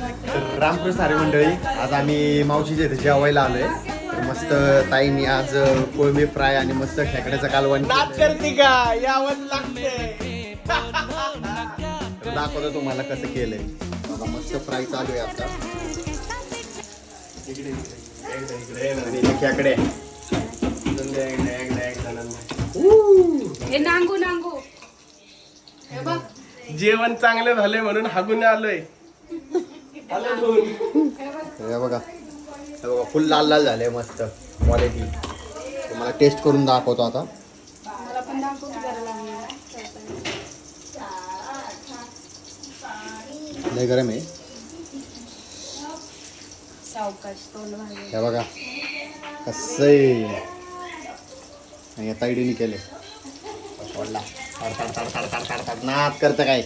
तर रामकृष्ण हरी मंडळी आज आम्ही मावशीच्या इथे जेवायला आलोय. तर मस्त ताईंनी आज कोळंबी फ्राय आणि मस्त खेकड्याचं कालवण नाच केलंय. करते का? यावं लागते तर दाखवतो तुम्हाला कसं केलंय. बघा मस्त फ्राय चालू आहे आता खेकडे. हे नांगू नांगू. हे बघ. जेवण चांगलं झालंय म्हणून हागून आलोय. हे बघा. हे बघा फुल लाल लाल झाले मस्त क्वालिटी तुम्हाला टेस्ट करून दाखवतो आता. लय गरम आहे. हे बघा कसं आहे आणि आता ताईडीने केले पडला ताड नाद करतं काय?